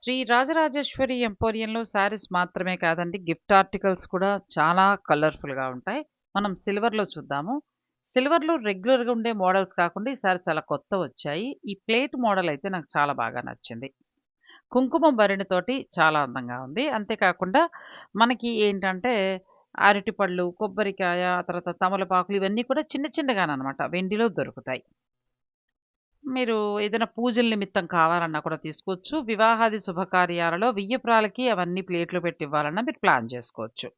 శ్రీ రాజరాజేశ్వరి ఎంపోరియంలో శారీస్ మాత్రమే కాదండి gift articles కూడా చాలా కలర్ఫుల్గా ఉంటాయి. మనం సిల్వర్లో చూద్దాము. సిల్వర్లో రెగ్యులర్గా ఉండే మోడల్స్ కాకుండా ఈసారి చాలా కొత్త వచ్చాయి. ఈ ప్లేట్ మోడల్ అయితే నాకు చాలా బాగా నచ్చింది. కుంకుమ భరిణితోటి చాలా అందంగా ఉంది. అంతేకాకుండా మనకి ఏంటంటే అరటిపళ్ళు కొబ్బరికాయ తర్వాత తమలపాకులు ఇవన్నీ కూడా చిన్న చిన్నగానమాట వెండిలో దొరుకుతాయి. మీరు ఏదైనా పూజల నిమిత్తం కావాలన్నా కూడా తీసుకోవచ్చు. వివాహాది శుభకార్యాలలో వియ్యప్రాలకి అవన్నీ ప్లేట్లు పెట్టి ఇవ్వాలన్నా మీరు ప్లాన్ చేసుకోవచ్చు.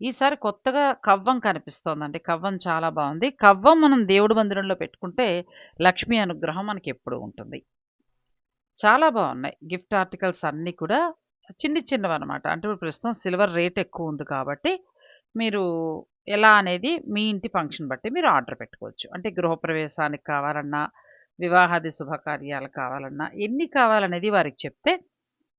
ఈసారి కొత్తగా కవ్వం కనిపిస్తోందండి. కవ్వం చాలా బాగుంది. కవ్వం మనం దేవుడి మందిరంలో పెట్టుకుంటే లక్ష్మీ అనుగ్రహం మనకి ఎప్పుడు ఉంటుంది. చాలా బాగున్నాయి. గిఫ్ట్ ఆర్టికల్స్ అన్నీ కూడా చిన్ని చిన్నవి అనమాట అంటే ఇప్పుడు ప్రస్తుతం సిల్వర్ రేట్ ఎక్కువ ఉంది కాబట్టి మీరు ఎలా అనేది మీ ఇంటి ఫంక్షన్ బట్టి మీరు ఆర్డర్ పెట్టుకోవచ్చు. అంటే గృహప్రవేశానికి కావాలన్నా వివాహాది శుభకార్యాలు కావాలన్నా ఎన్ని కావాలనేది వారికి చెప్తే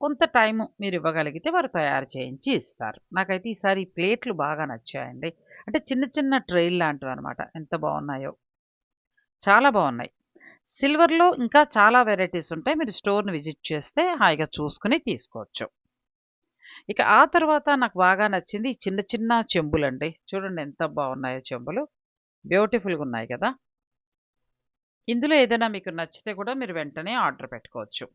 కొంత టైం మీరు ఇవ్వగలిగితే వారు తయారు చేయించి ఇస్తారు. నాకైతే ఈసారి ఈ ప్లేట్లు బాగా నచ్చాయండి. అంటే చిన్న చిన్న ట్రైల్ లాంటివి అనమాట ఎంత బాగున్నాయో. చాలా బాగున్నాయి. సిల్వర్లో ఇంకా చాలా వెరైటీస్ ఉంటాయి. మీరు స్టోర్ని విజిట్ చేస్తే హాయిగా చూసుకుని తీసుకోవచ్చు. ఇక ఆ తర్వాత నాకు బాగా నచ్చింది చిన్న చిన్న చిన్న చెంబులండి. చూడండి ఎంత బాగున్నాయో చెంబులు. బ్యూటిఫుల్గా ఉన్నాయి కదా. ఇందులో ఏదైనా మీకు నచ్చితే కూడా మీరు వెంటనే ఆర్డర్ పెట్టుకోవచ్చు.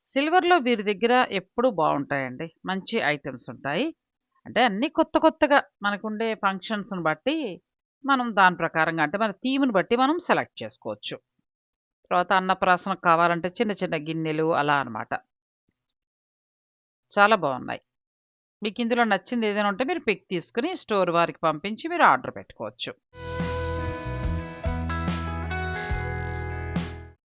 సిల్వర్లో వీరి దగ్గర ఎప్పుడూ బాగుంటాయండి. మంచి ఐటమ్స్ ఉంటాయి. అంటే అన్నీ కొత్త కొత్తగా మనకుండే ఫంక్షన్స్ని బట్టి మనం దాని ప్రకారంగా అంటే మన థీమ్ని బట్టి మనం సెలెక్ట్ చేసుకోవచ్చు. తర్వాత అన్నప్రాసన కావాలంటే చిన్న చిన్న గిన్నెలు అలా అనమాట చాలా బాగున్నాయి. మీకు ఇందులో నచ్చింది ఏదైనా ఉంటే మీరు పిక్ తీసుకుని స్టోర్ వారికి పంపించి మీరు ఆర్డర్ పెట్టుకోవచ్చు.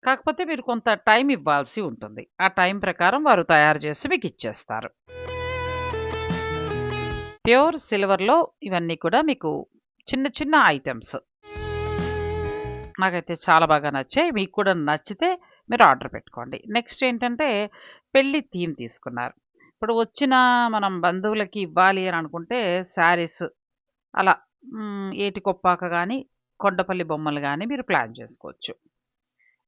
కాకపోతే మీరు కొంత టైం ఇవ్వాల్సి ఉంటుంది. ఆ టైం ప్రకారం వారు తయారు చేసి మీకు ఇచ్చేస్తారు. ప్యూర్ సిల్వర్లో ఇవన్నీ కూడా మీకు చిన్న చిన్న ఐటమ్స్. నాకైతే చాలా బాగా నచ్చాయి. మీకు కూడా నచ్చితే మీరు ఆర్డర్ పెట్టుకోండి. నెక్స్ట్ ఏంటంటే పెళ్ళి థీమ్ తీసుకున్నారు. ఇప్పుడు వచ్చిన మనం బంధువులకి ఇవ్వాలి అని అనుకుంటే శారీస్ అలా ఏటికొప్పాక కానీ కొండపల్లి బొమ్మలు కానీ మీరు ప్లాన్ చేసుకోవచ్చు.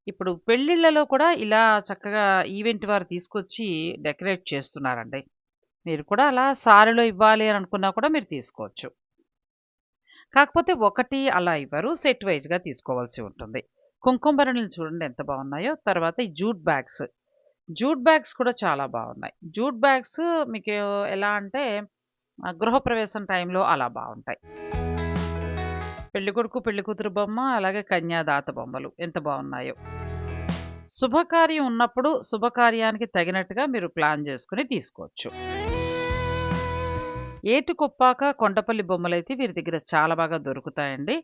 ఇప్పుడు పెళ్ళిళ్ళలో కూడా ఇలా చక్కగా ఈవెంట్ వారు తీసుకొచ్చి డెకరేట్ చేస్తున్నారండి. మీరు కూడా అలా సారీలో ఇవ్వాలి అని అనుకున్నా కూడా మీరు తీసుకోవచ్చు. కాకపోతే ఒకటి అలా ఇవ్వరు సెట్ వైజ్గా తీసుకోవాల్సి ఉంటుంది. కుంకుమరణలు చూడండి ఎంత బాగున్నాయో. తర్వాత ఈ జూట్ బ్యాగ్స్ జూట్ బ్యాగ్స్ కూడా చాలా బాగున్నాయి. జూట్ బ్యాగ్స్ మీకు ఎలా అంటే గృహప్రవేశం టైంలో అలా బాగుంటాయి. పెళ్ళికొడుకు పెళ్ళి కూతురు బొమ్మ అలాగే కన్యాదాత బొమ్మలు ఎంత బాగున్నాయో. శుభకార్యం ఉన్నప్పుడు శుభకార్యానికి తగినట్టుగా మీరు ప్లాన్ చేసుకుని తీసుకోవచ్చు. ఏటుకొప్పాక కొండపల్లి బొమ్మలు అయితే వీరి దగ్గర చాలా బాగా దొరుకుతాయండి.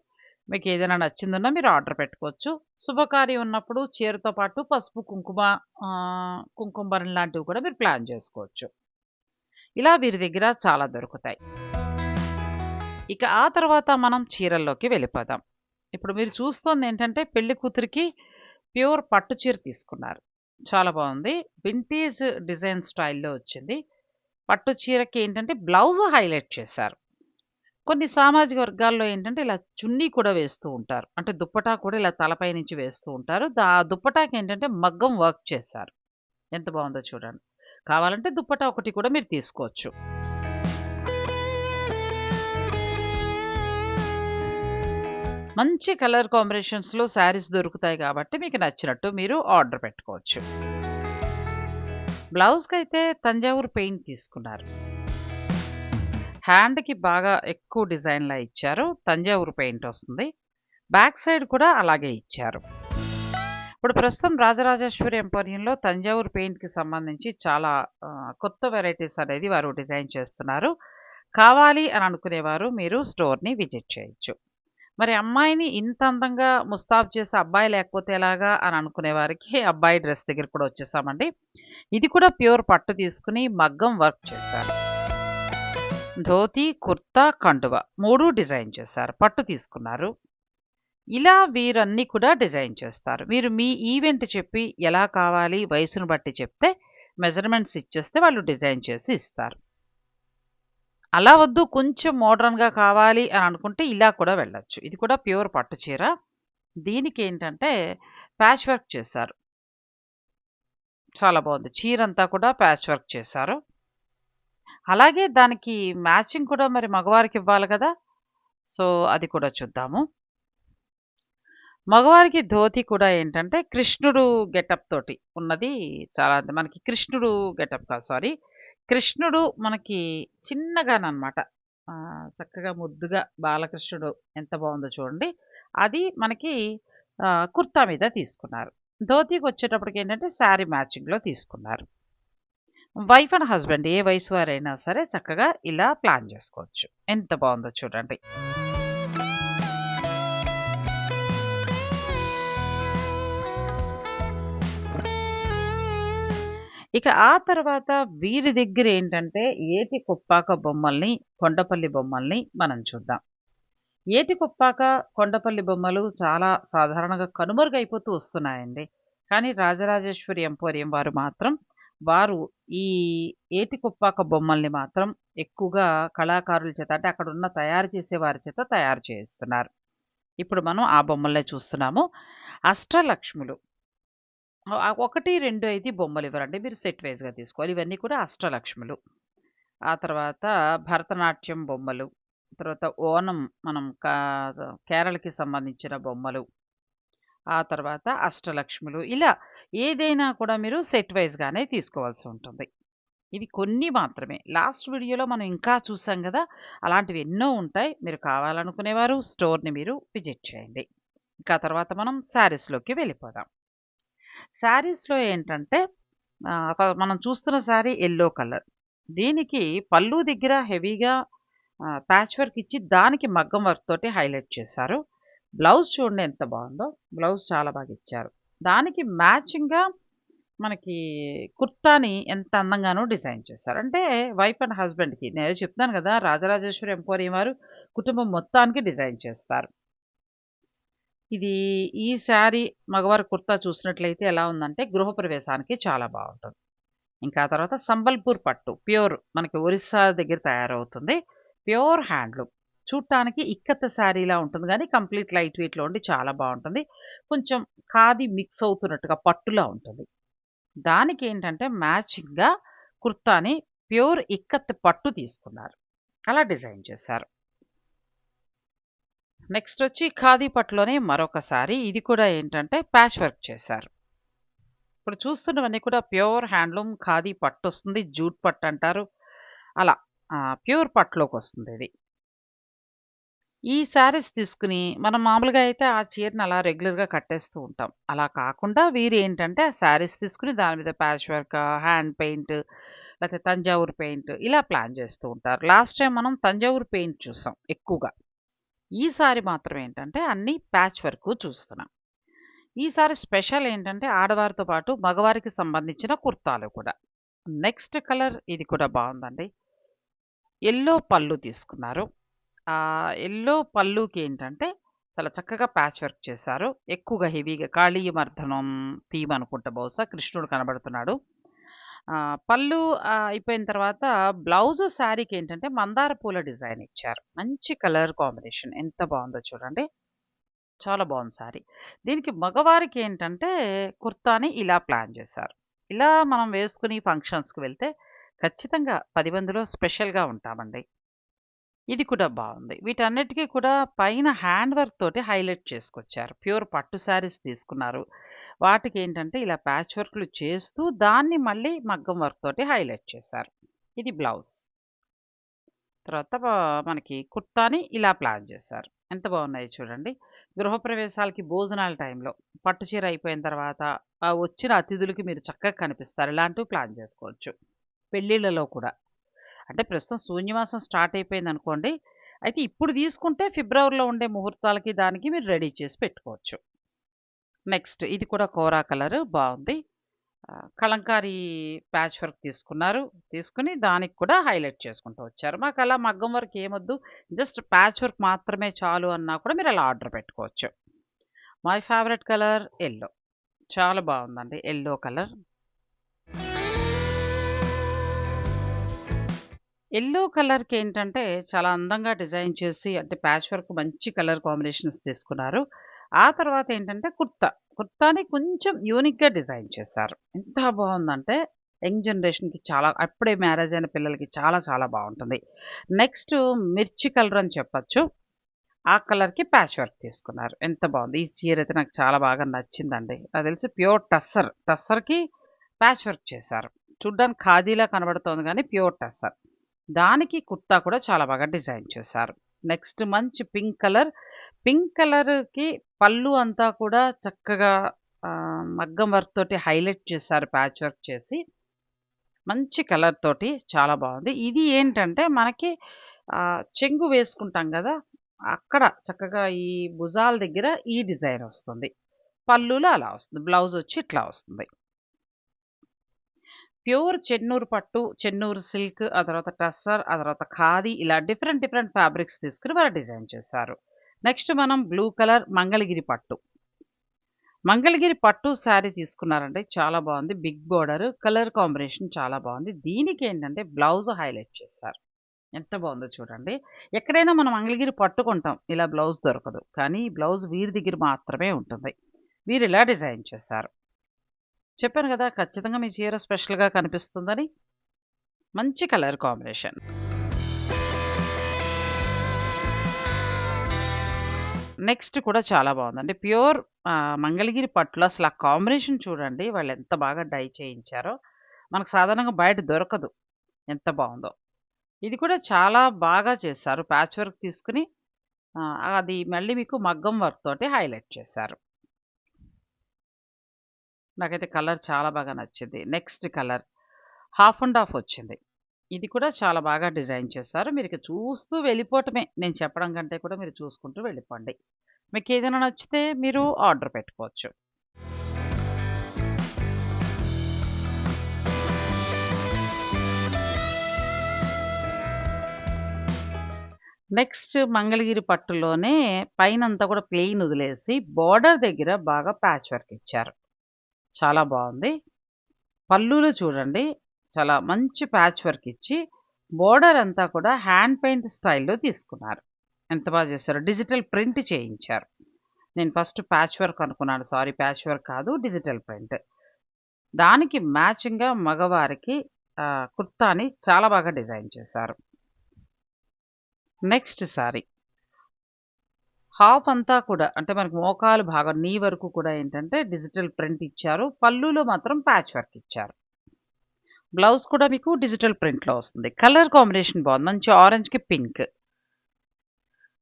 మీకు ఏదైనా నచ్చిందన్నా మీరు ఆర్డర్ పెట్టుకోవచ్చు. శుభకార్యం ఉన్నప్పుడు చీరతో పాటు పసుపు కుంకుమ కుంకుమరం లాంటివి కూడా మీరు ప్లాన్ చేసుకోవచ్చు. ఇలా వీరి దగ్గర చాలా దొరుకుతాయి. ఇక ఆ తర్వాత మనం చీరల్లోకి వెళ్ళిపోదాం. ఇప్పుడు మీరు చూస్తోంది ఏంటంటే పెళ్ళి కూతురికి ప్యూర్ పట్టు చీర తీసుకున్నారు. చాలా బాగుంది. వింటేజ్ డిజైన్ స్టైల్లో వచ్చింది. పట్టు చీరకి ఏంటంటే బ్లౌజ్ హైలైట్ చేశారు. కొన్ని సామాజిక వర్గాల్లో ఏంటంటే ఇలా చున్నీ కూడా వేస్తూ ఉంటారు. అంటే దుప్పటా కూడా ఇలా తలపై నుంచి వేస్తూ ఉంటారు. దా దుప్పటాకి ఏంటంటే మగ్గం వర్క్ చేశారు. ఎంత బాగుందో చూడండి. కావాలంటే దుప్పటా ఒకటి కూడా మీరు తీసుకోవచ్చు. మంచి కలర్ కాంబినేషన్స్లో శారీస్ దొరుకుతాయి కాబట్టి మీకు నచ్చినట్టు మీరు ఆర్డర్ పెట్టుకోవచ్చు. బ్లౌజ్కి అయితే తంజావూరు పెయింట్ తీసుకున్నారు. హ్యాండ్కి బాగా ఎక్కువ డిజైన్లా ఇచ్చారు. తంజావూరు పెయింట్ వస్తుంది. బ్యాక్ సైడ్ కూడా అలాగే ఇచ్చారు. ఇప్పుడు ప్రస్తుతం రాజరాజేశ్వరి ఎంపోరియంలో తంజావూరు పెయింట్కి సంబంధించి చాలా కొత్త వెరైటీస్ అనేది వారు డిజైన్ చేస్తున్నారు. కావాలి అని అనుకునేవారు మీరు స్టోర్ని విజిట్ చేయొచ్చు. మరి అమ్మాయిని ఇంత అందంగా ముస్తాబ్ చేసే అబ్బాయి లేకపోతే ఎలాగా అని అనుకునే వారికి అబ్బాయి డ్రెస్ దగ్గర కూడా వచ్చేసామండి. ఇది కూడా ప్యూర్ పట్టు తీసుకుని మగ్గం వర్క్ చేశారు. ధోతి కుర్తా కండువ మూడు డిజైన్ చేశారు. పట్టు తీసుకున్నారు. ఇలా వీరన్నీ కూడా డిజైన్ చేస్తారు. మీరు మీ ఈవెంట్ చెప్పి ఎలా కావాలి వయసును బట్టి చెప్తే మెజర్మెంట్స్ ఇచ్చేస్తే వాళ్ళు డిజైన్ చేసి ఇస్తారు. అలా వద్దు కొంచెం మోడర్న్గా కావాలి అని అనుకుంటే ఇలా కూడా వెళ్ళొచ్చు. ఇది కూడా ప్యూర్ పట్టు చీర. దీనికి ఏంటంటే ప్యాచ్ వర్క్ చేశారు. చాలా బాగుంది. చీర అంతా కూడా ప్యాచ్ వర్క్ చేశారు. అలాగే దానికి మ్యాచింగ్ కూడా మరి మగవారికి ఇవ్వాలి కదా. సో అది కూడా చూద్దాము. మగవారికి ధోతి కూడా ఏంటంటే కృష్ణుడు గెటప్ తోటి ఉన్నది చాలా మనకి కృష్ణుడు గెటప్ కాదు సారీ. కృష్ణుడు మనకి చిన్నగానమాట చక్కగా ముద్దుగా బాలకృష్ణుడు ఎంత బాగుందో చూడండి. అది మనకి కుర్తా మీద తీసుకున్నారు. ధోతికి వచ్చేటప్పటికి ఏంటంటే శారీ మ్యాచింగ్లో తీసుకున్నారు. వైఫ్ అండ్ హస్బెండ్ ఏ వయసు వారైనా సరే చక్కగా ఇలా ప్లాన్ చేసుకోవచ్చు. ఎంత బాగుందో చూడండి. ఇక ఆ తర్వాత వీరి దగ్గర ఏంటంటే ఏటి కుప్పాక బొమ్మల్ని కొండపల్లి బొమ్మల్ని మనం చూద్దాం. ఏటి కుప్పాక కొండపల్లి బొమ్మలు చాలా సాధారణంగా కనుమరుగైపోతూ వస్తున్నాయండి. కానీ రాజరాజేశ్వరి ఎంపోరియం వారు మాత్రం వారు ఈ ఏటికొప్పాక బొమ్మల్ని మాత్రం ఎక్కువగా కళాకారుల చేత అంటే అక్కడ ఉన్న తయారు చేసే వారి చేత తయారు చేయిస్తున్నారు. ఇప్పుడు మనం ఆ బొమ్మల్నే చూస్తున్నాము. అష్టలక్ష్ములు. ఒకటి రెండు అయితే బొమ్మలు ఇవ్వరండి. మీరు సెట్ వైజ్గా తీసుకోవాలి. ఇవన్నీ కూడా అష్టలక్ష్ములు. ఆ తర్వాత భరతనాట్యం బొమ్మలు. తర్వాత ఓనం మనం కా- కేరళకి సంబంధించిన బొమ్మలు. ఆ తర్వాత అష్టలక్ష్ములు. ఇలా ఏదైనా కూడా మీరు సెట్ వైజ్గానే తీసుకోవాల్సి ఉంటుంది. ఇవి కొన్ని మాత్రమే. లాస్ట్ వీడియోలో మనం ఇంకా చూసాం కదా అలాంటివి ఎన్నో ఉంటాయి. మీరు కావాలనుకునేవారు స్టోర్ని మీరు విజిట్ చేయండి. ఇంకా తర్వాత మనం శారీస్లోకి వెళ్ళిపోదాం. శారీస్లో ఏంటంటే మనం చూస్తున్న శారీ ఎల్లో కలర్. దీనికి పళ్ళు దగ్గర హెవీగా ప్యాచ్ వర్క్ ఇచ్చి దానికి మగ్గం వర్క్ తోటి హైలైట్ చేశారు. బ్లౌజ్ చూడండి ఎంత బాగుందో. బ్లౌజ్ చాలా బాగా ఇచ్చారు. దానికి మ్యాచింగ్గా మనకి కుర్తాని ఎంత అందంగానో డిజైన్ చేశారు. అంటే వైఫ్ అండ్ హస్బెండ్కి నేను చెప్తాను కదా రాజరాజేశ్వరి ఎంపోరియం వారు కుటుంబం మొత్తానికి డిజైన్ చేస్తారు. ఇది ఈ శారీ మగవారి కుర్తా చూసినట్లయితే ఎలా ఉందంటే గృహప్రవేశానికి చాలా బాగుంటుంది. ఇంకా తర్వాత సంబల్పూర్ పట్టు ప్యూర్ మనకి ఒరిస్సా దగ్గర తయారవుతుంది. Pure handloom. చూడటానికి ఇక్కత్త శారీలా ఉంటుంది కానీ కంప్లీట్ లైట్ వెయిట్లో ఉండి చాలా బాగుంటుంది. కొంచెం ఖాదీ మిక్స్ అవుతున్నట్టుగా పట్టులా ఉంటుంది. దానికి ఏంటంటే మ్యాచింగ్గా కుర్తాని ప్యూర్ ఇక్కత్ పట్టు తీసుకున్నారు. అలా డిజైన్ చేశారు. నెక్స్ట్ వచ్చి ఖాదీ పట్టులోనే మరొక సారీ ఇది కూడా ఏంటంటే ప్యాచ్ వర్క్ చేశారు. ఇప్పుడు చూస్తున్నవన్నీ కూడా ప్యూర్ హ్యాండ్లూమ్ ఖాదీ పట్టు వస్తుంది జూట్ పట్టు అంటారు అలా ప్యూర్ పట్టులోకి వస్తుంది ఇది. ఈ శారీస్ తీసుకుని మనం మామూలుగా అయితే ఆ చీరని అలా రెగ్యులర్గా కట్టేస్తూ ఉంటాం. అలా కాకుండా వీరు ఏంటంటే ఆ శారీస్ తీసుకుని దాని మీద ప్యాచ్ వర్క్ హ్యాండ్ పెయింట్ లేకపోతే తంజావూరు పెయింట్ ఇలా ప్లాన్ చేస్తూ ఉంటారు. లాస్ట్ టైం మనం తంజావూరు పెయింట్ చూసాం ఎక్కువగా. ఈసారి మాత్రం ఏంటంటే అన్ని ప్యాచ్ వర్క్ చూస్తున్నాం ఈసారి స్పెషల్ ఏంటంటే ఆడవారితో పాటు మగవారికి సంబంధించిన కుర్తాలు కూడా. నెక్స్ట్ కలర్ ఇది కూడా బాగుందండి. ఎల్లో పళ్ళు తీసుకున్నారు. ఎల్లో పళ్ళుకి ఏంటంటే చాలా చక్కగా ప్యాచ్ వర్క్ చేశారు. ఎక్కువగా హెవీగా కాళీయ మర్ధనం థీమ్ అనుకుంటా బహుశా కృష్ణుడు కనబడుతున్నాడు. పళ్ళు అయిపోయిన తర్వాత బ్లౌజ్ శారీకి ఏంటంటే మందార పూల డిజైన్ ఇచ్చారు. మంచి కలర్ కాంబినేషన్. ఎంత బాగుందో చూడండి. చాలా బాగుంది శారీ. దీనికి మగవారికి ఏంటంటే కుర్తాని ఇలా ప్లాన్ చేశారు. ఇలా మనం వేసుకుని ఫంక్షన్స్కి వెళ్తే ఖచ్చితంగా పది మందిలో స్పెషల్గా ఉంటామండి. ఇది కూడా బాగుంది వీటన్నిటికీ కూడా పైన హ్యాండ్ వర్క్ తోటి హైలైట్ చేసుకొచ్చారు. ప్యూర్ పట్టు శారీస్ తీసుకున్నారు. వాటికి ఏంటంటే ఇలా ప్యాచ్ వర్క్లు చేస్తూ దాన్ని మళ్ళీ మగ్గం వర్క్ తోటి హైలైట్ చేశారు. ఇది బ్లౌజ్. తర్వాత మనకి కుర్తాని ఇలా ప్లాన్ చేశారు. ఎంత బాగున్నాయి చూడండి. గృహప్రవేశాలకి భోజనాల టైంలో పట్టు చీర అయిపోయిన తర్వాత వచ్చిన అతిథులకి మీరు చక్కగా కనిపిస్తారు. ఇలాంటివి ప్లాన్ చేసుకోవచ్చు. పెళ్ళిళ్ళలో కూడా. అంటే ప్రస్తుతం శూన్యమాసం స్టార్ట్ అయిపోయింది అనుకోండి అయితే ఇప్పుడు తీసుకుంటే ఫిబ్రవరిలో ఉండే ముహూర్తాలకి దానికి మీరు రెడీ చేసి పెట్టుకోవచ్చు. నెక్స్ట్ ఇది కూడా కోరా కలర్ బాగుంది. కలంకారీ ప్యాచ్ వర్క్ తీసుకున్నారు. తీసుకుని దానికి కూడా హైలైట్ చేసుకుంటూ వచ్చారు. మాకు అలా మగ్గం వర్క్ ఏమొద్దు జస్ట్ ప్యాచ్ వర్క్ మాత్రమే చాలు అన్నా కూడా మీరు అలా ఆర్డర్ పెట్టుకోవచ్చు. My favourite colour yellow. చాలా బాగుందండి ఎల్లో కలర్. ఎల్లో కలర్కి ఏంటంటే చాలా అందంగా డిజైన్ చేసి అంటే ప్యాచ్ వర్క్ మంచి కలర్ కాంబినేషన్స్ తీసుకున్నారు ఆ తర్వాత ఏంటంటే కుర్తా కుర్తాని కొంచెం యూనిక్‌గా డిజైన్ చేశారు. ఎంత బావుందంటే యంగ్ జనరేషన్‌కి చాలా అప్పుడే మ్యారేజ్ అయిన పిల్లలకి చాలా చాలా బావుంటుంది. నెక్స్ట్ మిర్చి కలర్ అని చెప్పొచ్చు. ఆ కలర్‌కి ప్యాచ్ వర్క్ తీసుకున్నారు. ఎంత బావుంది. ఈ చీర అయితే నాకు చాలా బాగా నచ్చిందండి. నాకు తెలిసి ప్యూర్ టస్సర్. టస్సర్‌కి ప్యాచ్ వర్క్ చేశారు. చూడ్డానికి ఖాదీలా కనబడుతోంది గానీ ప్యూర్ టస్సర్. దానికి కుర్తా కూడా చాలా బాగా డిజైన్ చేశారు. నెక్స్ట్ మంచి పింక్ కలర్. పింక్ కలర్‌కి పళ్ళు అంతా కూడా చక్కగా మగ్గం వర్క్ తోటి హైలైట్ చేశారు ప్యాచ్ వర్క్ చేసి. మంచి కలర్ తోటి చాలా బాగుంది ఇది ఏంటంటే మనకి చెంగు వేసుకుంటాం కదా అక్కడ చక్కగా ఈ భుజాల దగ్గర ఈ డిజైన్ వస్తుంది. పళ్ళులో అలా వస్తుంది. బ్లౌజ్ వచ్చి ఇట్లా వస్తుంది. ప్యూర్ చెన్నూరు పట్టు, చెన్నూరు సిల్క్, ఆ తర్వాత టస్సర్, ఆ తర్వాత ఖాదీ ఇలా డిఫరెంట్ డిఫరెంట్ ఫ్యాబ్రిక్స్ తీసుకొని వాళ్ళు డిజైన్ చేశారు. నెక్స్ట్ మనం బ్లూ కలర్ మంగళగిరి పట్టు. మంగళగిరి పట్టు శారీ తీసుకున్నారండి. చాలా బాగుంది బిగ్ బోర్డర్ కలర్ కాంబినేషన్ చాలా బాగుంది దీనికి ఏంటంటే బ్లౌజ్ హైలైట్ చేశారు. ఎంత బాగుందో చూడండి. ఎక్కడైనా మనం మంగళగిరి పట్టుకుంటాం ఇలా బ్లౌజ్ దొరకదు. కానీ బ్లౌజ్ వీరి దగ్గర మాత్రమే ఉంటుంది. వీరిలా డిజైన్ చేశారు. చెప్పాను కదా ఖచ్చితంగా మీ చీర స్పెషల్‌గా కనిపిస్తుందని. మంచి కలర్ కాంబినేషన్. నెక్స్ట్ కూడా చాలా బాగుందండి ప్యూర్ మంగళగిరి పట్టులో అసలు ఆ కాంబినేషన్ చూడండి. వాళ్ళు ఎంత బాగా డై చేయించారో. మనకు సాధారణంగా బయట దొరకదు. ఎంత బాగుందో ఇది కూడా చాలా బాగా చేశారు. ప్యాచ్ వర్క్ తీసుకొని అది మళ్ళీ మీకు మగ్గం వర్క్ తోటి హైలైట్ చేశారు. నాకైతే కలర్ చాలా బాగా నచ్చింది. Next colour half and half వచ్చింది. ఇది కూడా చాలా బాగా డిజైన్ చేశారు. మీరు చూస్తూ వెళ్ళిపోవటమే. నేను చెప్పడం కంటే కూడా మీరు చూసుకుంటూ వెళ్ళిపోండి. మీకు ఏదైనా నచ్చితే మీరు ఆర్డర్ పెట్టుకోవచ్చు. నెక్స్ట్ మంగళగిరి పట్టులోనే పైనంతా కూడా ప్లెయిన్ వదిలేసి బోర్డర్ దగ్గర బాగా ప్యాచ్ వర్క్ ఇచ్చారు. చాలా బాగుంది పళ్ళులో చూడండి. చాలా మంచి ప్యాచ్ వర్క్ ఇచ్చి బోర్డర్ అంతా కూడా హ్యాండ్ పెయింట్ స్టైల్‌లో తీసుకున్నారు. ఎంత బాగా చేశారో. డిజిటల్ ప్రింట్ చేయించారు. నేను ఫస్ట్ ప్యాచ్ వర్క్ అనుకున్నాను. సారీ ప్యాచ్ వర్క్ కాదు. Digital print. దానికి మ్యాచింగ్‌గా మగవారికి కుర్తాని చాలా బాగా డిజైన్ చేశారు. Next sorry. హాఫ్ అంతా కూడా అంటే మనకు మోకాలు భాగం నీ వరకు కూడా ఏంటంటే డిజిటల్ ప్రింట్ ఇచ్చారు. పళ్ళులో మాత్రం ప్యాచ్ వర్క్ ఇచ్చారు. బ్లౌజ్ కూడా మీకు డిజిటల్ ప్రింట్‌లో వస్తుంది. కలర్ కాంబినేషన్ బాగుంది మంచి ఆరెంజ్‌కి పింక్.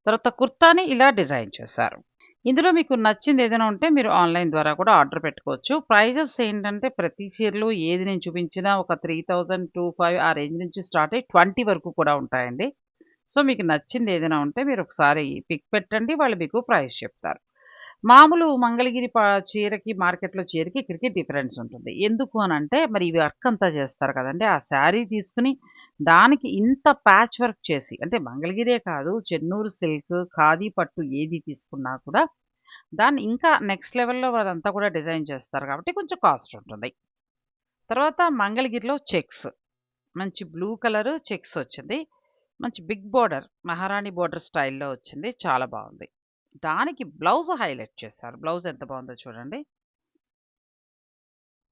తర్వాత కుర్తాని ఇలా డిజైన్ చేశారు. ఇందులో మీకు నచ్చింది ఏదైనా ఉంటే మీరు ఆన్‌లైన్ ద్వారా కూడా ఆర్డర్ పెట్టుకోవచ్చు. ప్రైజెస్ ఏంటంటే ప్రతి చీరలో ఏది నేను చూపించినా ఒక 3000, 25 ఆ రేంజ్ నుంచి స్టార్ట్ అయ్యి 20 వరకు కూడా ఉంటాయండి. సో, మీకు నచ్చింది ఏదైనా ఉంటే మీరు ఒకసారి పిక్ పెట్టండి. వాళ్ళు మీకు ప్రైస్ చెప్తారు. మామూలు మంగళగిరి చీరకి మార్కెట్‌లో చీరకి ఇక్కడికి డిఫరెన్స్ ఉంటుంది. ఎందుకు అని అంటే మరి ఇవి వర్క్ అంతా చేస్తారు కదండి ఆ శారీ తీసుకుని దానికి ఇంత ప్యాచ్ వర్క్ చేసి అంటే మంగళగిరే కాదు చెన్నూరు సిల్క్, ఖాదీ పట్టు ఏది తీసుకున్నా కూడా దాన్ని ఇంకా నెక్స్ట్ లెవెల్‌లో అదంతా కూడా డిజైన్ చేస్తారు కాబట్టి కొంచెం కాస్ట్ ఉంటుంది. తర్వాత మంగళగిరిలో చెక్స్. మంచి బ్లూ కలర్ చెక్స్ వచ్చింది. మంచి బిగ్ బోర్డర్ మహారాణి బోర్డర్ స్టైల్‌లో వచ్చింది. చాలా బాగుంది దానికి బ్లౌజ్ హైలైట్ చేశారు. బ్లౌజ్ ఎంత బాగుందో చూడండి.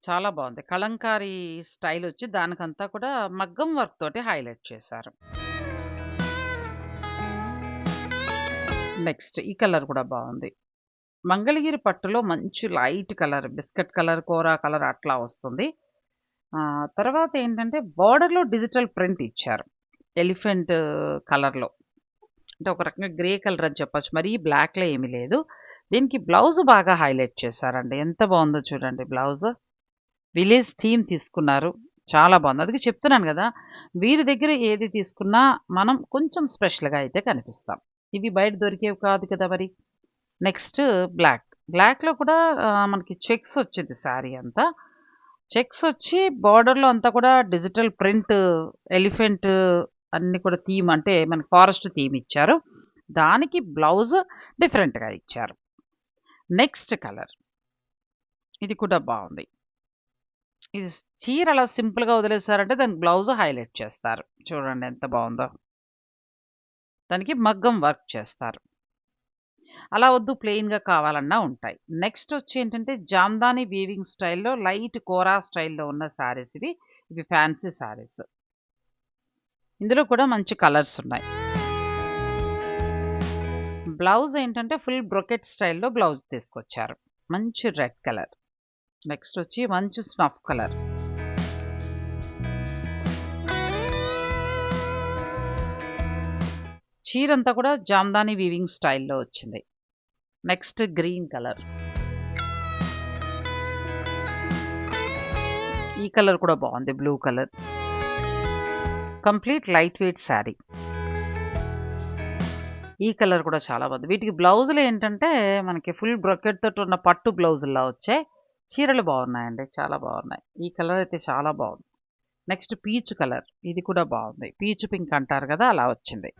చాలా బాగుంది కలంకారీ స్టైల్ వచ్చి దానికంతా కూడా మగ్గం వర్క్ తోటి హైలైట్ చేశారు. నెక్స్ట్ ఈ కలర్ కూడా బాగుంది మంగళగిరి పట్టులో మంచి light colour biscuit colour, kora colour అట్లా వస్తుంది. తర్వాత ఏంటంటే బార్డర్లో డిజిటల్ ప్రింట్ ఇచ్చారు. ఎలిఫెంట్ కలర్‌లో. అంటే ఒక రకంగా గ్రే కలర్ అని చెప్పొచ్చు. మరి బ్లాక్‌లో ఏమీ లేదు. దీనికి బ్లౌజ్ బాగా హైలైట్ చేశారండి. ఎంత బాగుందో చూడండి బ్లౌజ్. విలేజ్ థీమ్ తీసుకున్నారు. చాలా బాగుంది అందుకే చెప్తున్నాను కదా వీరి దగ్గర ఏది తీసుకున్నా మనం కొంచెం స్పెషల్‌గా అయితే కనిపిస్తాం. ఇవి బయట దొరికేవి కాదు కదా మరి. Next black. బ్లాక్‌లో కూడా మనకి చెక్స్ వచ్చింది శారీ అంతా. చెక్స్ వచ్చి బోర్డర్‌లో అంతా కూడా డిజిటల్ ప్రింట్ ఎలిఫెంట్ అన్నీ కూడా థీమ్ అంటే మనకి ఫారెస్ట్ థీమ్ ఇచ్చారు. దానికి బ్లౌజ్ డిఫరెంట్‌గా ఇచ్చారు. Next colour. ఇది కూడా బాగుంది ఇది చీర అలా సింపుల్‌గా వదిలేసారంటే దానికి బ్లౌజ్ హైలైట్ చేస్తారు. చూడండి ఎంత బాగుందో దానికి మగ్గం వర్క్ చేస్తారు. అలా వద్దు ప్లెయిన్‌గా కావాలన్నా ఉంటాయి. నెక్స్ట్ వచ్చి ఏంటంటే జామ్దాని వీవింగ్ స్టైల్‌లో లైట్ కోరా స్టైల్‌లో ఉన్న శారీస్ ఇవి. ఇవి ఫ్యాన్సీ శారీస్. ఇందులో కూడా మంచి కలర్స్ ఉన్నాయి. బ్లౌజ్ ఏంటంటే ఫుల్ బ్రొకెట్ స్టైల్‌లో బ్లౌజ్ తీసుకొచ్చారు. మంచి రెడ్ కలర్. నెక్స్ట్ వచ్చి మంచి స్నఫ్ కలర్. చీరంతా కూడా జామ్దాని వీవింగ్ స్టైల్‌లో వచ్చింది. Next green colour. ఈ కలర్ కూడా బాగుంది blue colour. Complete light weight sari. ఈ కలర్ కూడా చాలా బాగుంది. వీటికి బ్లౌజులు ఏంటంటే మనకి ఫుల్ బ్రొకెట్ తోటి ఉన్న పట్టు బ్లౌజుల్లా వచ్చాయి. చీరలు బాగున్నాయండి. చాలా బాగున్నాయి. ఈ కలర్ అయితే చాలా బాగుంది. Next peach colour. ఇది కూడా బాగుంది. పీచ్ పింక్ అంటారు కదా! అలా వచ్చింది.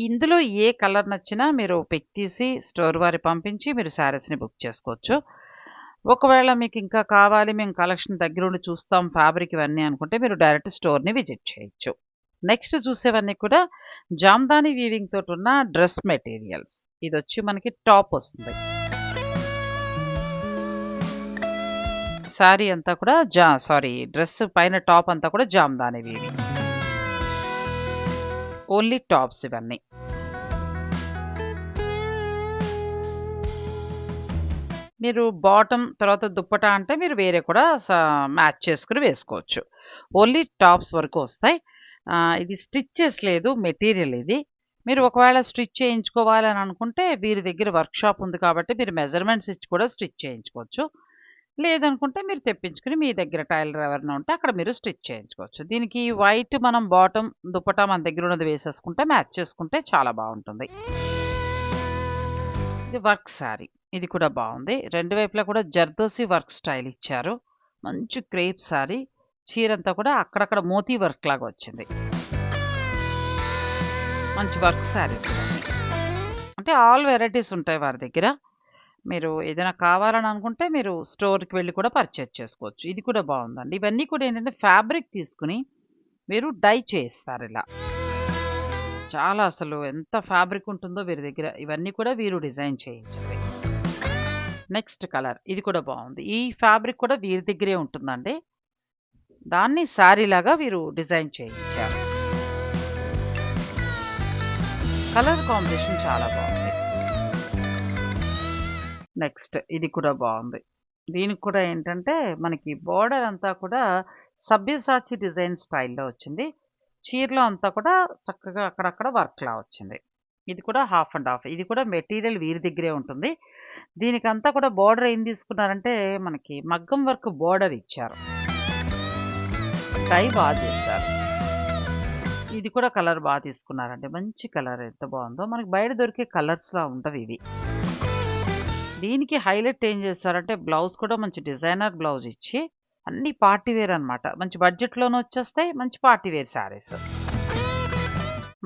ఇందులో ఏ కలర్ నచ్చినా మీరు పిక్ తీసి స్టోర్ వారికి పంపించి మీరు శారీస్‌ని బుక్ చేసుకోవచ్చు. ఒకవేళ మీకు ఇంకా కావాలి మేము కలెక్షన్ దగ్గరుండి చూస్తాం ఫ్యాబ్రిక్ ఇవన్నీ అనుకుంటే మీరు డైరెక్ట్ స్టోర్‌ని విజిట్ చేయొచ్చు. నెక్స్ట్ చూసేవన్నీ కూడా జామ్దాని వీవింగ్ తోటి ఉన్న డ్రెస్ మెటీరియల్స్. ఇది వచ్చి మనకి టాప్ వస్తుంది. శారీ అంతా కూడా జా సారీ డ్రెస్ పైన టాప్ అంతా కూడా జామ్దాని వీవింగ్. ఓన్లీ టాప్స్ ఇవన్నీ. మీరు బాటమ్ తర్వాత దుప్పటా అంటే మీరు వేరే కూడా స మ్యాచ్ చేసుకుని వేసుకోవచ్చు. ఓన్లీ టాప్స్ వరకు వస్తాయి. ఇది స్టిచ్చెస్ లేదు. మెటీరియల్ ఇది. మీరు ఒకవేళ స్టిచ్ చేయించుకోవాలని అనుకుంటే వీరి దగ్గర వర్క్‌షాప్ ఉంది కాబట్టి మీరు మెజర్‌మెంట్స్ ఇచ్చి కూడా స్టిచ్ చేయించుకోవచ్చు. లేదనుకుంటే మీరు తెప్పించుకొని మీ దగ్గర టైలర్ ఎవరైనా ఉంటే అక్కడ మీరు స్టిచ్ చేయించుకోవచ్చు. దీనికి వైట్ మనం బాటమ్, దుప్పటా మన దగ్గర ఉన్నది వేసేసుకుంటే మ్యాచ్ చేసుకుంటే చాలా బాగుంటుంది ఇది వర్క్ శారీ. ఇది కూడా బాగుంది రెండు వైపులా కూడా జర్దోసి వర్క్ స్టైల్ ఇచ్చారు. మంచి క్రేప్ సారీ చీరంతా కూడా అక్కడక్కడ మోతీ వర్క్ లాగా వచ్చింది. మంచి వర్క్ శారీస్ అంటే ఆల్ వెరైటీస్ ఉంటాయి వారి దగ్గర. మీరు ఏదైనా కావాలని అనుకుంటే మీరు స్టోర్‌కి వెళ్ళి కూడా పర్చేజ్ చేసుకోవచ్చు. ఇది కూడా బాగుందండి ఇవన్నీ కూడా ఏంటంటే ఫ్యాబ్రిక్ తీసుకొని మీరు డై చేయిస్తారిలా. చాలా అసలు ఎంత ఫ్యాబ్రిక్ ఉంటుందో వీరి దగ్గర. ఇవన్నీ కూడా వీరు డిజైన్ చేయించినవి. Next colour. ఇది కూడా బాగుంది ఈ ఫ్యాబ్రిక్ కూడా వీరి దగ్గరే ఉంటుందండి. దాన్ని శారీలాగా వీరు డిజైన్ చేయించారు. కలర్ కాంబినేషన్ చాలా బాగుంది నెక్స్ట్ ఇది కూడా బాగుంది దీనికి కూడా ఏంటంటే మనకి బోర్డర్ అంతా కూడా సభ్యసాచి డిజైన్ స్టైల్‌లో వచ్చింది. చీరలో అంతా కూడా చక్కగా అక్కడక్కడ వర్క్‌లా వచ్చింది. ఇది కూడా హాఫ్ అండ్ హాఫ్. ఇది కూడా మెటీరియల్ వీరి దగ్గరే ఉంటుంది. దీనికంతా కూడా బోర్డర్ ఏం తీసుకున్నారంటే మనకి మగ్గం వర్క్ బార్డర్ ఇచ్చారు. టై బాగా చేశారు. ఇది కూడా కలర్ బాగా తీసుకున్నారండి. మంచి కలర్ ఎంత బాగుందో మనకి బయట దొరికే కలర్స్‌లా ఉండవివి. దీనికి హైలైట్ ఏం చేశారంటే బ్లౌజ్ కూడా మంచి డిజైనర్ బ్లౌజ్ ఇచ్చి అన్ని పార్టీ వేర్ అనమాట. మంచి బడ్జెట్‌లోనూ వచ్చేస్తాయి. మంచి పార్టీ వేర్ శారీస్.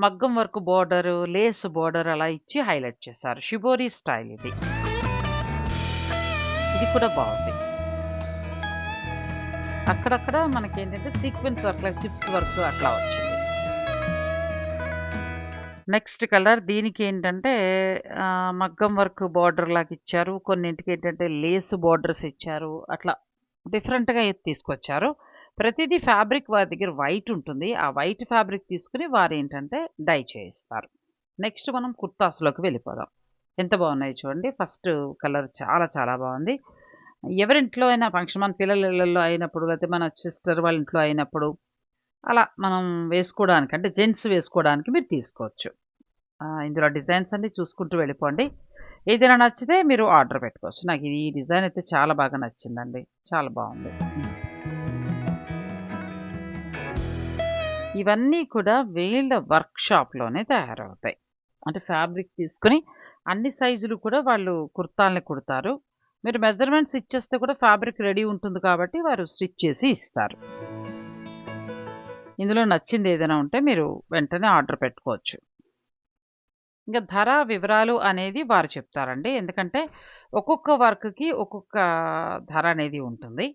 మగ్గం వర్క్ బోర్డర్, లేస్ బోర్డర్ అలా ఇచ్చి హైలైట్ చేశారు. షిబోరి స్టైల్ ఇది. ఇది కూడా బాగుంది అక్కడక్కడ మనకి ఏంటంటే sequence work like chips work అట్లా వచ్చింది. నెక్స్ట్ కలర్ దీనికి ఏంటంటే మగ్గం వర్క్ బార్డర్ లాగా ఇచ్చారు. కొన్నింటికి ఏంటంటే లేస్ బార్డర్స్ ఇచ్చారు. అట్లా డిఫరెంట్‌గా తీసుకొచ్చారు. ప్రతిదీ ఫ్యాబ్రిక్ వారి దగ్గర వైట్ ఉంటుంది. ఆ వైట్ ఫ్యాబ్రిక్ తీసుకొని వారేంటంటే డై చేయిస్తారు. నెక్స్ట్ మనం కుర్తాస్‌లోకి వెళ్ళిపోదాం. ఎంత బాగున్నాయో చూడండి. ఫస్ట్ కలర్ చాలా చాలా బాగుంది ఎవరింట్లో అయినా ఫంక్షన్ మన పిల్లల అయినప్పుడు లేకపోతే మన సిస్టర్ వాళ్ళ ఇంట్లో అయినప్పుడు అలా మనం వేసుకోవడానికి అంటే జెంట్స్ వేసుకోవడానికి మీరు తీసుకోవచ్చు. ఇందులో డిజైన్స్ అన్నీ చూసుకుంటూ వెళ్ళిపోండి. ఏదైనా నచ్చితే మీరు ఆర్డర్ పెట్టుకోవచ్చు. నాకు ఈ డిజైన్ అయితే చాలా బాగా నచ్చిందండి. చాలా బాగుంది ఇవన్నీ కూడా వీళ్ళ వర్క్ షాప్‌లోనే తయారవుతాయి. అంటే ఫ్యాబ్రిక్ తీసుకొని అన్ని సైజులు కూడా వాళ్ళు కుర్తాల్ని కుడతారు. మీరు మెజర్‌మెంట్స్ ఇచ్చేస్తే కూడా ఫ్యాబ్రిక్ రెడీ ఉంటుంది కాబట్టి వారు స్టిచ్ చేసి ఇస్తారు. ఇందులో నచ్చింది ఏదైనా ఉంటే మీరు వెంటనే ఆర్డర్ పెట్టుకోవచ్చు. ఇంకా ధర వివరాలు అనేది వారు చెప్తారండి. ఎందుకంటే ఒక్కొక్క వర్క్‌కి ఒక్కొక్క ధర అనేది ఉంటుంది.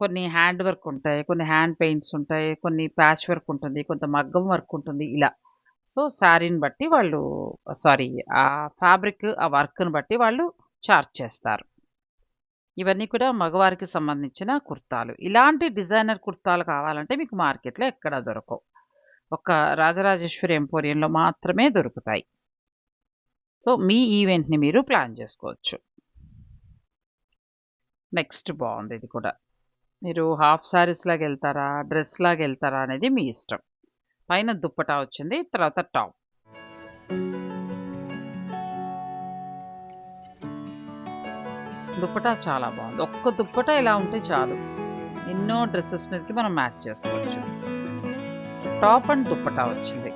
కొన్ని హ్యాండ్ వర్క్ ఉంటాయి. కొన్ని హ్యాండ్ పెయింట్స్ ఉంటాయి. కొన్ని ప్యాచ్ వర్క్ ఉంటుంది. కొంత మగ్గం వర్క్ ఉంటుంది. ఇలా. సో శారీని బట్టి వాళ్ళు సారీ ఆ ఫ్యాబ్రిక్ ఆ వర్క్ని బట్టి వాళ్ళు చార్జ్ చేస్తారు ఇవన్నీ కూడా మగవారికి సంబంధించిన కుర్తాలు ఇలాంటి డిజైనర్ కుర్తాలు కావాలంటే మీకు మార్కెట్లో ఎక్కడ దొరకవు ఒక రాజరాజేశ్వరి ఎంపోరియంలో మాత్రమే దొరుకుతాయి సో మీ ఈవెంట్ని మీరు ప్లాన్ చేసుకోవచ్చు నెక్స్ట్ బాగుంది ఇది కూడా మీరు హాఫ్ శారీస్ లాగా వెళ్తారా డ్రెస్ లాగా వెళ్తారా అనేది మీ ఇష్టం. పైన దుప్పటా వచ్చింది తర్వాత టాప్. దుప్పటా చాలా బాగుంది. ఒక్క దుప్పటా ఇలా ఉంటే చాలు. ఎన్నో డ్రెస్సెస్ మీదకి మనం మ్యాచ్ చేసుకోవచ్చు. టాప్ అండ్ దుప్పటా వచ్చింది.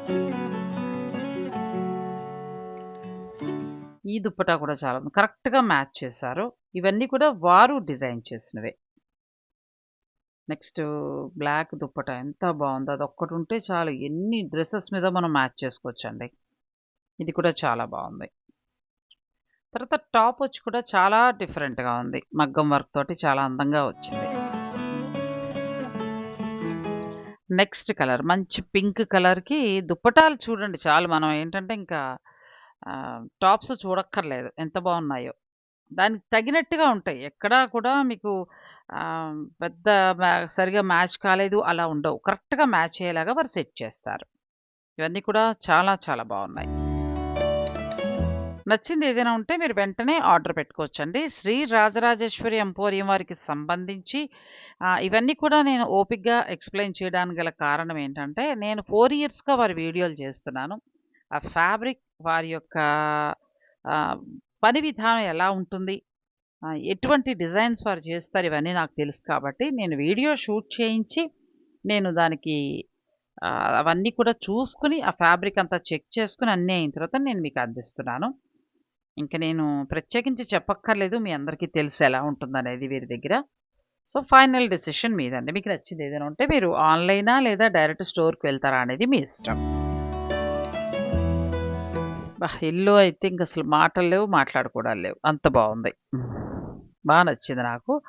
ఈ దుప్పటా కూడా చాలా కరెక్ట్గా మ్యాచ్ చేశారు. ఇవన్నీ కూడా వారు డిజైన్ చేసినవే. నెక్స్ట్ బ్లాక్ దుప్పటా ఎంత బాగుందో. అది ఒక్కటి ఉంటే చాలు. ఎన్ని డ్రెస్సెస్ మీద మనం మ్యాచ్ చేసుకోవచ్చండి. ఇది కూడా చాలా బాగుంది. తర్వాత టాప్ వచ్చి కూడా చాలా డిఫరెంట్గా ఉంది. మగ్గం వర్క్ తోటి చాలా అందంగా వచ్చింది. Next colour. మంచి పింక్ కలర్కి దుప్పటాలు చూడండి. చాలు మనం ఏంటంటే ఇంకా టాప్స్ చూడక్కర్లేదు. ఎంత బాగున్నాయో. దానికి తగినట్టుగా ఉంటాయి. ఎక్కడా కూడా మీకు పెద్ద మ్యా- సరిగా మ్యాచ్ కాలేదు అలా ఉండవు. కరెక్ట్గా మ్యాచ్ అయ్యేలాగా వారు సెట్ చేస్తారు. ఇవన్నీ కూడా చాలా చాలా బాగున్నాయి నచ్చింది ఏదైనా ఉంటే మీరు వెంటనే ఆర్డర్ పెట్టుకోవచ్చండి. శ్రీ రాజరాజేశ్వరి ఎంపోరియం వారికి సంబంధించి ఇవన్నీ కూడా నేను ఓపిక్గా ఎక్స్ప్లెయిన్ చేయడానికి గల కారణం ఏంటంటే నేను ఫోర్ ఇయర్స్గా వారి వీడియోలు చేస్తున్నాను. ఆ ఫ్యాబ్రిక్ వారి యొక్క పని విధానం ఎలా ఉంటుంది? ఎటువంటి డిజైన్స్ వారు చేస్తారు? ఇవన్నీ నాకు తెలుసు కాబట్టి నేను వీడియో షూట్ చేయించి నేను దానికి అవన్నీ కూడా చూసుకుని ఆ ఫ్యాబ్రిక్ అంతా చెక్ చేసుకుని అన్నీ అయిన తర్వాత నేను మీకు అందిస్తున్నాను. ఇంకా నేను ప్రత్యేకించి చెప్పక్కర్లేదు మీ అందరికీ తెలుసు ఎలా ఉంటుందనేది వీరి దగ్గర. సో ఫైనల్ డెసిషన్ మీదండి. మీకు నచ్చింది ఏదైనా ఉంటే మీరు ఆన్లైనా లేదా డైరెక్ట్ స్టోర్కి వెళ్తారా అనేది మీ ఇష్టం. బా ఇల్లు అయితే ఇంక అసలు మాటలు లేవు మాట్లాడుకోవడాలు లేవు. అంత బాగుంది. బాగా నచ్చింది నాకు.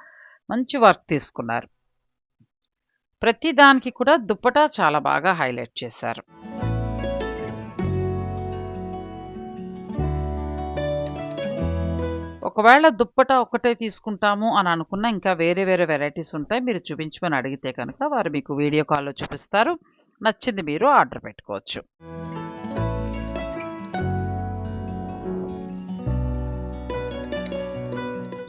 మంచి వర్క్ తీసుకున్నారు. ప్రతి దానికి కూడా దుప్పటా చాలా బాగా హైలైట్ చేశారు. ఒకవేళ దుప్పటా ఒక్కటే తీసుకుంటాము అని అనుకున్న ఇంకా వేరే వేరే వెరైటీస్ ఉంటాయి. మీరు చూపించమని అడిగితే కనుక వారు మీకు వీడియో కాల్లో చూపిస్తారు. నచ్చింది మీరు ఆర్డర్ పెట్టుకోవచ్చు.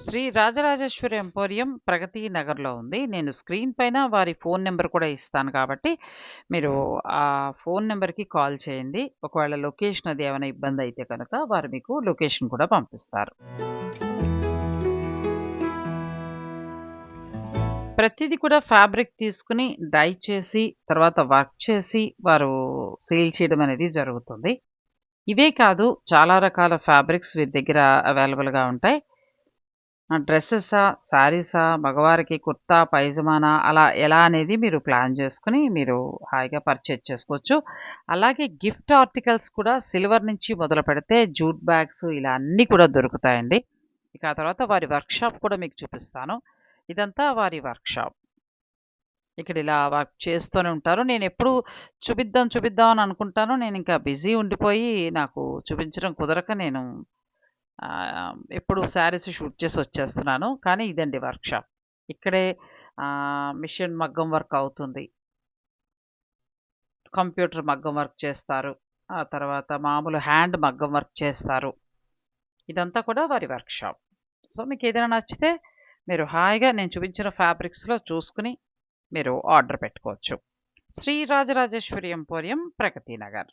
శ్రీ రాజరాజేశ్వరి ఎంపోరియం ప్రగతి నగర్లో ఉంది. నేను స్క్రీన్ పైన వారి ఫోన్ నెంబర్ కూడా ఇస్తాను కాబట్టి మీరు ఆ ఫోన్ నెంబర్కి కాల్ చేయండి. ఒకవేళ లొకేషన్ అది ఏమైనా ఇబ్బంది అయితే కనుక వారు మీకు లొకేషన్ కూడా పంపిస్తారు. ప్రతిదీ కూడా ఫ్యాబ్రిక్ తీసుకుని డై చేసి తర్వాత వర్క్ చేసి వారు సేల్ చేయడం అనేది జరుగుతుంది. ఇవే కాదు చాలా రకాల ఫ్యాబ్రిక్స్ వీరి దగ్గర అవైలబుల్గా ఉంటాయి. డ్రెస్సెసా శారీసా మగవారికి కుర్తా పైజమానా అలా ఎలా అనేది మీరు ప్లాన్ చేసుకుని మీరు హాయిగా పర్చేజ్ చేసుకోవచ్చు. అలాగే గిఫ్ట్ ఆర్టికల్స్ కూడా సిల్వర్ నుంచి మొదలు పెడితే జూట్ బ్యాగ్స్ ఇలా అన్నీ కూడా దొరుకుతాయండి. ఇక ఆ తర్వాత వారి వర్క్షాప్ కూడా మీకు చూపిస్తాను. ఇదంతా వారి వర్క్షాప్. ఇక్కడ ఇలా వర్క్ చేస్తూనే ఉంటారు. నేను ఎప్పుడు చూపిద్దాం చూపిద్దాం అని అనుకుంటాను. నేను ఇంకా బిజీ ఉండిపోయి నాకు చూపించడం కుదరక నేను ఎప్పుడు శారీస్ షూట్ చేసి వచ్చేస్తున్నాను. కానీ ఇదండి వర్క్షాప్. ఇక్కడే మిషన్ మగ్గం వర్క్ అవుతుంది. కంప్యూటర్ మగ్గం వర్క్ చేస్తారు. ఆ తర్వాత మామూలు హ్యాండ్ మగ్గం వర్క్ చేస్తారు. ఇదంతా కూడా వారి వర్క్షాప్. సో మీకు ఏదైనా నచ్చితే మీరు హాయిగా నేను చూపించిన ఫ్యాబ్రిక్స్లో చూసుకుని మీరు ఆర్డర్ పెట్టుకోవచ్చు. శ్రీ రాజరాజేశ్వరి ఎంపోరియం ప్రగతి నగర్.